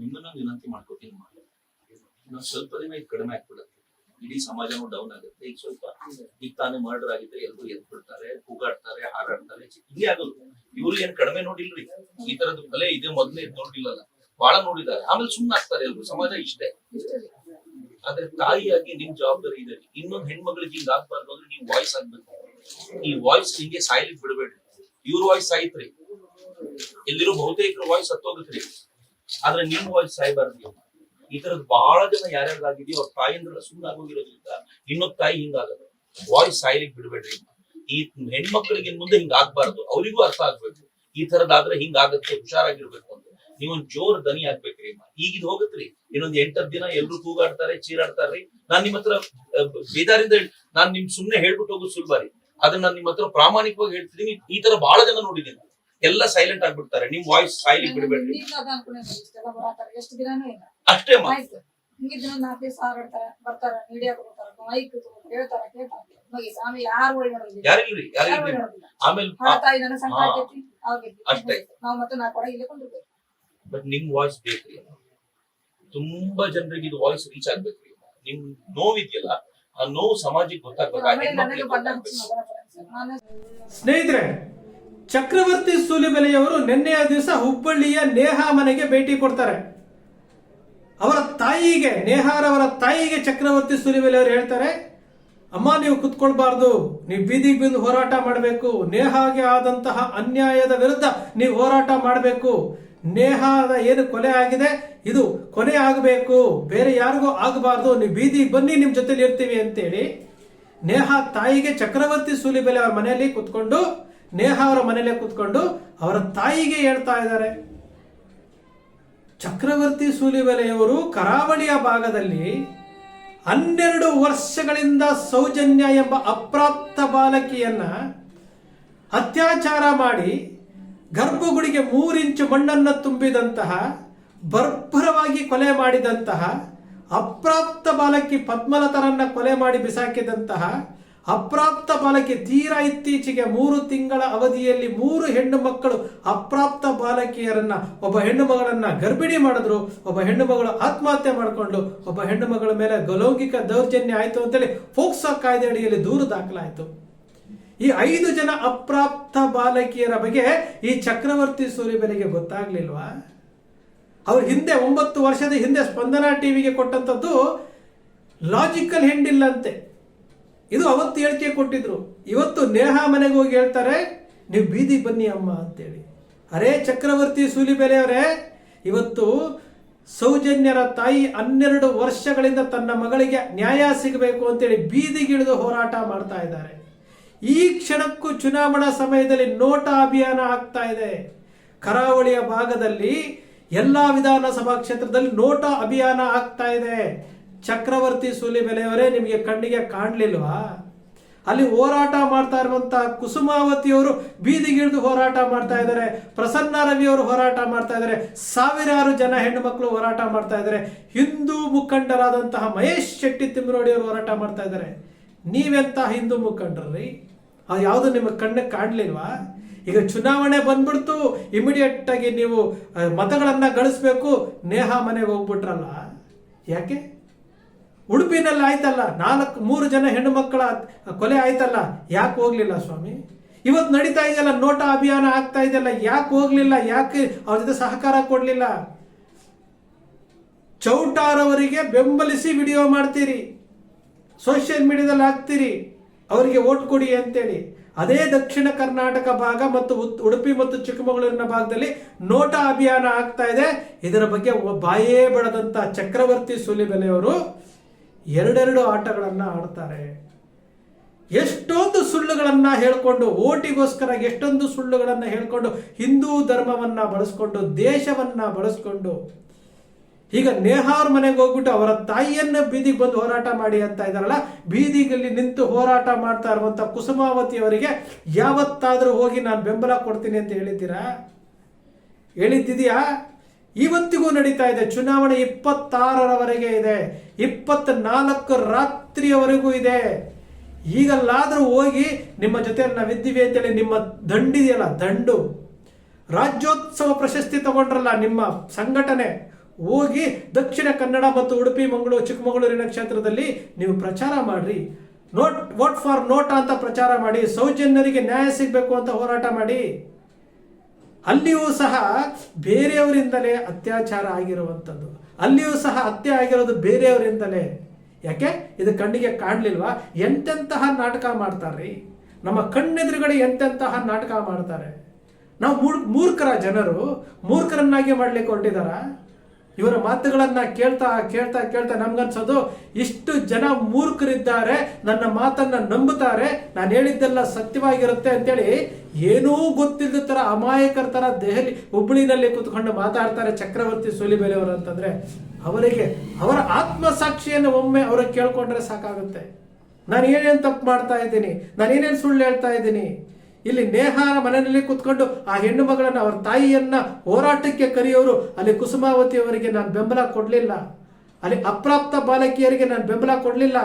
ನಿಮ್ಮನ್ನ ವಿನಂತಿ ಮಾಡ್ಕೋತೀನಿ ಮಾಡಿ ಇನ್ನೊಂದ್ ಸ್ವಲ್ಪ ದಿನ ಇದು ಕಡಿಮೆ ಆಗ್ಬಿಡುತ್ತೆ. ಇಡೀ ಸಮಾಜನೂ ಡೌನ್ ಆಗುತ್ತೆ. ಈಗ ಸ್ವಲ್ಪ ಈಗ ತಾನೇ ಮರ್ಡರ್ ಆಗಿದ್ರೆ ಎಲ್ಲರೂ ಎದ್ ಬಿಡ್ತಾರೆ ಕೂಗಾಡ್ತಾರೆ, ಹಾರಾಡ್ತಾರೆ. ಹಿಂಗೆ ಆಗೋದು. ಇವ್ರು ಏನ್ ಕಡಿಮೆ ನೋಡಿಲ್ರಿ? ಈ ತರದ ಕಲೆ ಇದೆ, ಮೊದ್ಲೇ ಇದ್ ನೋಡಿಲ್ಲಲ್ಲ. ಬಹಳ ನೋಡಿದ್ದಾರೆ. ಆಮೇಲೆ ಸುಮ್ಮನೆ ಆಗ್ತಾರೆ ಎಲ್ರು. ಸಮಾಜ ಇಷ್ಟೇ. ಆದ್ರೆ ತಾಯಿಯಾಗಿ ನಿಮ್ ಜವಾಬ್ದಾರಿ ಇದೆ. ಇನ್ನೊಂದ್ ಹೆಣ್ಮಗಳಿಗೆ ಹಿಂಗ್ ಆಗ್ಬಾರ್ದು ಅಂದ್ರೆ ನೀವು ವಾಯ್ಸ್ ಆಗ್ಬೇಕು ಈ ವಾಯ್ಸ್ ಹಿಂಗೆ ಸಾಯ್ಲಿಕ್ ಬಿಡಬೇಡ್ರಿ. ಇವ್ರ ವಾಯ್ಸ್ ಸಾಯ್ತ್ರಿ. ಎಲ್ಲಿರೋ ಬಹುತೇಕ ವಾಯ್ಸ್ ಹತ್ತೋಗತ್ರಿ. ಆದ್ರೆ ನಿಮ್ ವಾಯ್ಸ್ ಸಾಯ್ಬಾರ್ದು ಈ ತರದ್ ಬಹಳ ಜನ ಯಾರ್ಯಾರಿಗಾಗಿದೆಯೋ ಅವ್ರ ತಾಯಿಂದ್ರ ಸುಮ್ಮನೆ ಆಗೋಗಿರೋದ್ರಿಂದ ಇನ್ನೊಂದ್ ತಾಯಿ ಹಿಂಗಾಗದು ವಾಯ್ಸ್ ಸಾಯ್ಲಿಕ್ ಬಿಡಬೇಡ್ರಿ ಈ ಹೆಣ್ಮಕ್ಳಿಗೆ ಮುಂದೆ ಹಿಂಗ್ ಆಗ್ಬಾರ್ದು ಅವರಿಗೂ ಅರ್ಥ ಆಗ್ಬೇಕು. ಈ ತರದಾದ್ರೆ ಹಿಂಗ್ ಆಗತ್ತೆ ಹುಷಾರಾಗಿರ್ಬೇಕು ಅಂತ. ನೀವೊಂದ್ ಜೋರ್ ದನಿ ಆಗ್ಬೇಕ್ರಿ ಈಗ ಇದು ಹೋಗತ್ರಿ. ಇನ್ನೊಂದ್ ಎಂಟತ್ ದಿನ ಎಲ್ರು ಕೂಗಾಡ್ತಾರೆ, ಚೀರಾಡ್ತಾರ್ರಿ. ನಾನ್ ನಿಮ್ ಹತ್ರ ಬೇದಾರಿಂದ ನಾನ್ ನಿಮ್ ಸುಮ್ನೆ ಹೇಳ್ಬಿಟ್ಟು ಹೋಗೋದು ಸುಲಭ ರೀ ಅದನ್ನ ನಾನ್ ನಿಮ್ ಹತ್ರ ಪ್ರಾಮಾಣಿಕವಾಗಿ ಹೇಳ್ತಿದ್ದೀನಿ ಈ ತರ ಬಹಳ ಜನ ನೋಡಿದೀನಿ ಎಲ್ಲ ಸೈಲೆಂಟ್ ಆಗ್ಬಿಡ್ತಾರೆ. ನಿಮ್ ವಾಯ್ಸ್ ಸೈಲೆಂಟ್ ಬಿಡಬೇಡಿ. ಎಷ್ಟು ದಿನಾನೂ ಇಲ್ಲ. ಅಷ್ಟೇ ಮಾ ಆಯ್ತು. ಹಿಂಗಿದ್ ದಿನ ನಾಲ್ಕು ದಿವಸ ಹಾರಾಡ್ತಾರ ಬರ್ತಾರ ಮೀಡಿಯಾ ತಗೋತಾರ ಮೈಕ್ ತಗೋತಾರ ಹೇಳ್ತಾರ ಕೇಳ್ತಾರ. ಆಮೇಲೆ ಯಾರು ಒಳ್ಳೆ ಮಾಡೋದಿಲ್ಲ ಯಾರಿಲ್ರಿ ಯಾರು ಯಾರಿಲ್ರಿ ಆಮೇಲೆ ಸಂಕಟ. ಅಷ್ಟೇ. ನಾವು ಮತ್ತೆ ನಾಲ್ಕು ಕೊಡ ಇಲ್ಲೇ ಕೊಂಡಿರ್ಬೇಕು ಬಟ್ ನಿಮ್ ವಾಯ್ಸ್ ಬೇಕ್ರಿ. ತುಂಬಾ ಜನರಿಗೆ ಇದು ವಾಯ್ಸ್ ರೀಚ್ ಆಗ್ಬೇಕ್ರಿ ನಿಮ್ ನೋವಿದ್ಯಲ್ಲ ಆ ನೋವು ಸಮಾಜಕ್ಕೆ ಗೊತ್ತಾಗ್ಬೇಕು. ಸ್ನೇಹಿತರೆ ಚಕ್ರವರ್ತಿ ಸೂಲಿಬೆಲೆಯವರು ನಿನ್ನೆಯ ದಿವಸ ಹುಬ್ಬಳ್ಳಿಯ ನೇಹಾ ಮನೆಗೆ ಭೇಟಿ ಕೊಡ್ತಾರೆ. ಅವರ ತಾಯಿಗೆ, ನೇಹಾರವರ ತಾಯಿಗೆ ಚಕ್ರವರ್ತಿ ಸೂಲಿಬೆಲೆಯವರು ಹೇಳ್ತಾರೆ, ಅಮ್ಮ, ನೀವು ಕುತ್ಕೊಳ್ಬಾರ್ದು. ನೀವು ಬೀದಿಗೆ ಬಂದು ಹೋರಾಟ ಮಾಡಬೇಕು. ನೇಹಾಗೆ ಆದಂತಹ ಅನ್ಯಾಯದ ವಿರುದ್ಧ ನೀವು ಹೋರಾಟ ಮಾಡಬೇಕು. ನೇಹಾದ ಏನು ಕೊಲೆ ಆಗಿದೆ, ಇದು ಕೊನೆ ಆಗಬೇಕು. ಬೇರೆ ಯಾರಿಗೂ ಆಗಬಾರ್ದು. ನೀವು ಬೀದಿಗೆ ಬನ್ನಿ, ನಿಮ್ಮ ಜೊತೆಲಿ ಇರ್ತೀವಿ ಅಂತೇಳಿ ನೇಹಾ ತಾಯಿಗೆ ಚಕ್ರವರ್ತಿ ಸೂಲಿಬೆಲೆ ಅವರ ಮನೆಯಲ್ಲಿ ಕುತ್ಕೊಂಡು ನೇಹಾ ಅವರ ಮನೆಯಲ್ಲೇ ಕೂತ್ಕೊಂಡು ಅವರ ತಾಯಿಗೆ ಹೇಳ್ತಾ ಇದ್ದಾರೆ. ಚಕ್ರವರ್ತಿ ಸೂಲಿಬೆಲೆಯವರು ಕರಾವಳಿಯ ಭಾಗದಲ್ಲಿ ಹನ್ನೆರಡು ವರ್ಷಗಳಿಂದ ಸೌಜನ್ಯ ಎಂಬ ಅಪ್ರಾಪ್ತ ಬಾಲಕಿಯನ್ನ ಅತ್ಯಾಚಾರ ಮಾಡಿ ಗರ್ಭಗುಡಿಗೆ ಮೂರಿಂಚು ಮಣ್ಣನ್ನು ತುಂಬಿದಂತಹ, ಬರ್ಭರವಾಗಿ ಕೊಲೆ ಮಾಡಿದಂತಹ, ಅಪ್ರಾಪ್ತ ಬಾಲಕಿ ಪದ್ಮಲತರನ್ನ ಕೊಲೆ ಮಾಡಿ ಬಿಸಾಕಿದಂತಹ ಅಪ್ರಾಪ್ತ ಬಾಲಕಿ ತೀರಾ ಇತ್ತೀಚೆಗೆ ಮೂರು ತಿಂಗಳ ಅವಧಿಯಲ್ಲಿ ಮೂರು ಹೆಣ್ಣು ಮಕ್ಕಳು ಅಪ್ರಾಪ್ತ ಬಾಲಕಿಯರನ್ನ, ಒಬ್ಬ ಹೆಣ್ಣು ಮಗಳನ್ನ ಗರ್ಭಿಣಿ ಮಾಡಿದ್ರು, ಒಬ್ಬ ಹೆಣ್ಣು ಮಗಳು ಆತ್ಮಹತ್ಯೆ ಮಾಡಿಕೊಂಡು ಒಬ್ಬ ಹೆಣ್ಣು ಮಗಳ ಮೇಲೆ ಗಲೌಕಿಕ ದೌರ್ಜನ್ಯ ಆಯಿತು ಅಂತೇಳಿ ಫೋಕ್ಸೋ ಕಾಯ್ದೆ ಅಡಿಯಲ್ಲಿ ದೂರು ದಾಖಲಾಯಿತು. ಈ ಐದು ಜನ ಅಪ್ರಾಪ್ತ ಬಾಲಕಿಯರ ಬಗ್ಗೆ ಈ ಚಕ್ರವರ್ತಿ ಸೂರ್ಯಬೆಲೆಗೆ ಗೊತ್ತಾಗ್ಲಿಲ್ವಾ? ಅವ್ರ ಹಿಂದೆ ಒಂಬತ್ತು ವರ್ಷದ ಹಿಂದೆ ಸ್ಪಂದನಾ ಟಿವಿಗೆ ಕೊಟ್ಟಂಥದ್ದು ಲಾಜಿಕಲ್ ಹೆಂಡಿಲ್ಲಂತೆ ಇದು ಅವತ್ತು ಹೇಳಿಕೆ ಕೊಟ್ಟಿದ್ರು. ಇವತ್ತು ನೇಹಾ ಮನೆಗೆ ಹೋಗಿ ಹೇಳ್ತಾರೆ, ನೀವು ಬೀದಿ ಬನ್ನಿ ಅಮ್ಮ ಅಂತೇಳಿ. ಅರೇ ಚಕ್ರವರ್ತಿ ಸೂಲಿಬೆಲೆಯವರೇ ಇವತ್ತು ಸೌಜನ್ಯರ ತಾಯಿ ಹನ್ನೆರಡು ವರ್ಷಗಳಿಂದ ತನ್ನ ಮಗಳಿಗೆ ನ್ಯಾಯ ಸಿಗಬೇಕು ಅಂತೇಳಿ ಬೀದಿಗಿಳಿದು ಹೋರಾಟ ಮಾಡ್ತಾ ಇದ್ದಾರೆ. ಈ ಕ್ಷಣಕ್ಕೂ ಚುನಾವಣಾ ಸಮಯದಲ್ಲಿ ನೋಟ ಅಭಿಯಾನ ಆಗ್ತಾ ಇದೆ. ಕರಾವಳಿಯ ಭಾಗದಲ್ಲಿ ಎಲ್ಲಾ ವಿಧಾನಸಭಾ ಕ್ಷೇತ್ರದಲ್ಲಿ ನೋಟ ಅಭಿಯಾನ ಆಗ್ತಾ ಇದೆ. ಚಕ್ರವರ್ತಿ ಸೂಲಿಬೆಲೆಯವರೇ ನಿಮಗೆ ಕಣ್ಣಿಗೆ ಕಾಣಲಿಲ್ವಾ? ಅಲ್ಲಿ ಹೋರಾಟ ಮಾಡ್ತಾ ಇರುವಂತಹ ಕುಸುಮಾವತಿಯವರು ಬೀದಿಗಿಳಿದು ಹೋರಾಟ ಮಾಡ್ತಾ ಇದ್ದಾರೆ. ಪ್ರಸನ್ನ ರವಿಯವರು ಹೋರಾಟ ಮಾಡ್ತಾ ಇದ್ದಾರೆ. ಸಾವಿರಾರು ಜನ ಹೆಣ್ಣು ಮಕ್ಕಳು ಹೋರಾಟ ಮಾಡ್ತಾ ಇದ್ದಾರೆ. ಹಿಂದೂ ಮುಖಂಡರಾದಂತಹ ಮಹೇಶ್ ಶೆಟ್ಟಿ ತಿಮ್ಮರೋಡಿಯವರು ಹೋರಾಟ ಮಾಡ್ತಾ ಇದ್ದಾರೆ. ನೀವೆಂತ ಹಿಂದೂ ಮುಖಂಡರ್ರಿ ಅದು ಯಾವುದು ನಿಮ್ಮ ಕಣ್ಣಿಗೆ ಕಾಣಲಿಲ್ವಾ? ಈಗ ಚುನಾವಣೆ ಬಂದ್ಬಿಡ್ತು. ಇಮಿಡಿಯೇಟ್ ಆಗಿ ನೀವು ಮತಗಳನ್ನು ಮತಗಳನ್ನ ಗಳಿಸ್ಬೇಕು. ನೇಹ ಮನೆಗೆ ಹೋಗ್ಬಿಟ್ರಲ್ಲ. ಯಾಕೆ? ಉಡುಪಿನಲ್ಲಿ ಆಯ್ತಲ್ಲ, ನಾಲ್ಕು, ಮೂರು ಜನ ಹೆಣ್ಣು ಮಕ್ಕಳ ಕೊಲೆ ಆಯ್ತಲ್ಲ, ಯಾಕೆ ಹೋಗ್ಲಿಲ್ಲ ಸ್ವಾಮಿ? ಇವತ್ತು ನಡೀತಾ ಇದೆಯಲ್ಲ, ನೋಟ ಅಭಿಯಾನ ಆಗ್ತಾ ಇದೆಯಲ್ಲ, ಯಾಕೆ ಹೋಗ್ಲಿಲ್ಲ, ಯಾಕೆ ಅವ್ರ ಜೊತೆ ಸಹಕಾರ ಕೊಡಲಿಲ್ಲ? ಚೌಟಾರವರಿಗೆ ಬೆಂಬಲಿಸಿ ವಿಡಿಯೋ ಮಾಡ್ತೀರಿ, ಸೋಷಿಯಲ್ ಮೀಡಿಯಾದಲ್ಲಿ ಹಾಕ್ತೀರಿ, ಅವರಿಗೆ ಓಟ್ ಕೊಡಿ ಅಂತೇಳಿ. ಅದೇ ದಕ್ಷಿಣ ಕರ್ನಾಟಕ ಭಾಗ ಮತ್ತು ಉಡುಪಿ ಮತ್ತು ಚಿಕ್ಕಮಗಳೂರಿನ ಭಾಗದಲ್ಲಿ ನೋಟ ಅಭಿಯಾನ ಆಗ್ತಾ ಇದೆ. ಇದರ ಬಗ್ಗೆ ಬಾಯೇ ಬಡದಂತ ಚಕ್ರವರ್ತಿ ಸೂಲಿಬೆಲೆಯವರು ಎರಡೆರಡು ಆಟಗಳನ್ನು ಆಡ್ತಾರೆ. ಎಷ್ಟೊಂದು ಸುಳ್ಳುಗಳನ್ನು ಹೇಳಿಕೊಂಡು, ಓಟಿಗೋಸ್ಕರ ಎಷ್ಟೊಂದು ಸುಳ್ಳುಗಳನ್ನು ಹೇಳಿಕೊಂಡು, ಹಿಂದೂ ಧರ್ಮವನ್ನ ಬಳಸ್ಕೊಂಡು, ದೇಶವನ್ನ ಬಳಸ್ಕೊಂಡು, ಈಗ ನೇಹಾರ್ ಮನೆಗೆ ಹೋಗ್ಬಿಟ್ಟು ಅವರ ತಾಯಿಯನ್ನ ಬೀದಿಗೆ ಬಂದು ಹೋರಾಟ ಮಾಡಿ ಅಂತ ಇದಾರಲ್ಲ, ಬೀದಿಗಲ್ಲಿ ನಿಂತು ಹೋರಾಟ ಮಾಡ್ತಾ ಇರುವಂತ ಕುಸುಮಾವತಿ ಅವರಿಗೆ, ಯಾವತ್ತಾದರೂ ಹೋಗಿ ನಾನು ಬೆಂಬಲ ಕೊಡ್ತೀನಿ ಅಂತ ಹೇಳಿದ್ದೀರಾ? ಹೇಳಿದ್ದಿದೆಯಾ? ಇವತ್ತಿಗೂ ನಡೀತಾ ಇದೆ. ಚುನಾವಣೆ ಇಪ್ಪತ್ತಾರರವರೆಗೆ ಇದೆ. ಇಪ್ಪತ್ನಾಲ್ಕು ರಾತ್ರಿಯವರೆಗೂ ಇದೆ. ಈಗಲ್ಲಾದರೂ ಹೋಗಿ ನಿಮ್ಮ ಜೊತೆ ನಾವಿದ್ದೀವಿ ಅಂತೇಳಿ ನಿಮ್ಮ ದಂಡಿದೆಯಲ್ಲ, ದಂಡು. ರಾಜ್ಯೋತ್ಸವ ಪ್ರಶಸ್ತಿ ತಗೊಂಡ್ರಲ್ಲ ನಿಮ್ಮ ಸಂಘಟನೆ. ಹೋಗಿ ದಕ್ಷಿಣ ಕನ್ನಡ ಮತ್ತು ಉಡುಪಿ, ಮಂಗಳೂರು, ಚಿಕ್ಕಮಗಳೂರಿನ ಕ್ಷೇತ್ರದಲ್ಲಿ ನೀವು ಪ್ರಚಾರ ಮಾಡ್ರಿ. ನೋಟ್, ವೋಟ್ ಫಾರ್ ನೋಟ ಅಂತ ಪ್ರಚಾರ ಮಾಡಿ. ಸೌಜನ್ಯರಿಗೆ ನ್ಯಾಯ ಸಿಗಬೇಕು ಅಂತ ಹೋರಾಟ ಮಾಡಿ. ಅಲ್ಲಿಯೂ ಸಹ ಬೇರೆಯವರಿಂದಲೇ ಅತ್ಯಾಚಾರ ಆಗಿರುವಂಥದ್ದು. ಅಲ್ಲಿಯೂ ಸಹ ಹತ್ಯೆ ಆಗಿರೋದು ಬೇರೆಯವರಿಂದಲೇ. ಯಾಕೆ? ಇದು ಕಣ್ಣಿಗೆ ಕಾಣಲಿಲ್ವಾ? ಎಂತೆಂತಹ ನಾಟಕ ಮಾಡ್ತಾರ್ರಿ ನಮ್ಮ ಕಣ್ಣೆದುರುಗಡೆ ಎಂತೆಂತಹ ನಾಟಕ ಮಾಡ್ತಾರೆ? ನಾವು ಮೂರ್ ಮೂರ್ಖರ ಜನರು, ಮೂರ್ಖರನ್ನಾಗಿ ಮಾಡ್ಲಿಕ್ಕೆ ಹೊರಟಿದಾರ? ಇವರ ಮಾತುಗಳನ್ನ ಕೇಳ್ತಾ ಕೇಳ್ತಾ ಕೇಳ್ತಾ ನಮ್ಗನ್ಸೋದು ಇಷ್ಟು ಜನ ಮೂರ್ಖರಿದ್ದಾರೆ, ನನ್ನ ಮಾತನ್ನ ನಂಬುತ್ತಾರೆ, ನಾನು ಹೇಳಿದ್ದೆಲ್ಲ ಸತ್ಯವಾಗಿರುತ್ತೆ ಅಂತೇಳಿ ಏನೂ ಗೊತ್ತಿಲ್ಲದ ತರ ಅಮಾಯಕರ ತರ ದೆಹಲಿ ಹುಬ್ಬಳ್ಳಿನಲ್ಲಿ ಕುತ್ಕೊಂಡು ಮಾತಾಡ್ತಾರೆ ಚಕ್ರವರ್ತಿ ಸೂಲಿಬೇಲೆಯವರು ಅಂತಂದ್ರೆ, ಅವರಿಗೆ ಅವರ ಆತ್ಮಸಾಕ್ಷಿಯನ್ನು ಒಮ್ಮೆ ಅವರು ಕೇಳ್ಕೊಂಡ್ರೆ ಸಾಕಾಗುತ್ತೆ. ನಾನು ಏನೇನು ತಪ್ಪು ಮಾಡ್ತಾ ಇದ್ದೀನಿ, ನಾನು ಏನೇನು ಸುಳ್ಳು ಹೇಳ್ತಾ ಇದ್ದೀನಿ ಇಲ್ಲಿ ನೇಹಾರ ಮನೆಯಲ್ಲಿ ಕುತ್ಕೊಂಡು ಆ ಹೆಣ್ಣು ಮಗಳನ್ನು ಅವ್ರ ತಾಯಿಯನ್ನ ಹೋರಾಟಕ್ಕೆ ಕರೆಯೋರು, ಅಲ್ಲಿ ಕುಸುಮಾವತಿ ಅವರಿಗೆ ನಾನು ಬೆಂಬಲ ಕೊಡಲಿಲ್ಲ. ಅಲ್ಲಿ ಅಪ್ರಾಪ್ತ ಬಾಲಕಿಯರಿಗೆ ನಾನು ಬೆಂಬಲ ಕೊಡಲಿಲ್ಲ.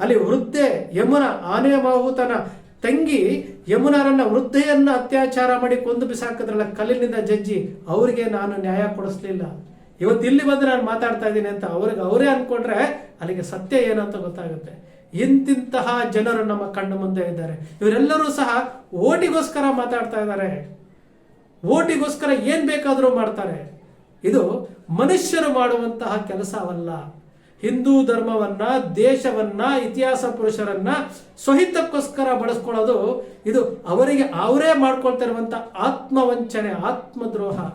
ಅಲ್ಲಿ ವೃದ್ಧೆ ಯಮುನ ಆನೆಯ ಮಾಹುತನ ತಂಗಿ ಯಮುನಾರನ್ನ ವೃದ್ಧೆಯನ್ನ ಅತ್ಯಾಚಾರ ಮಾಡಿ ಕೊಂದು ಬಿಸಾಕಿದ್ರಲ್ಲ, ಕಲ್ಲಿನಿಂದ ಜಜ್ಜಿ ಅವರಿಗೆ ನಾನು ನ್ಯಾಯ ಕೊಡಿಸ್ಲಿಲ್ಲ. ಇವತ್ತು ಇಲ್ಲಿ ಬಂದು ನಾನು ಮಾತಾಡ್ತಾ ಇದ್ದೀನಿ ಅಂತ ಅವ್ರಿಗೆ ಅವರೇ ಅನ್ಕೊಂಡ್ರೆ ಅಲ್ಲಿಗೆ ಸತ್ಯ ಏನಂತ ಗೊತ್ತಾಗುತ್ತೆ. ಇಂತಿಂತಹ ಜನರು ನಮ್ಮ ಕಣ್ಣು ಮುಂದೆ ಇದ್ದಾರೆ. ಇವರೆಲ್ಲರೂ ಸಹ ಓಟಿಗೋಸ್ಕರ ಮಾತಾಡ್ತಾ ಇದ್ದಾರೆ. ಓಟಿಗೋಸ್ಕರ ಏನ್ ಬೇಕಾದರೂ ಮಾಡ್ತಾರೆ. ಇದು ಮನುಷ್ಯರು ಮಾಡುವಂತಹ ಕೆಲಸವಲ್ಲ. ಹಿಂದೂ ಧರ್ಮವನ್ನ, ದೇಶವನ್ನ, ಇತಿಹಾಸ ಪುರುಷರನ್ನ ಸ್ವಹಿತಕ್ಕೋಸ್ಕರ ಬಳಸ್ಕೊಳ್ಳೋದು ಇದು ಅವರಿಗೆ ಅವರೇ ಮಾಡ್ಕೊಳ್ತಿರುವಂತ ಆತ್ಮವಂಚನೆ, ಆತ್ಮದ್ರೋಹ.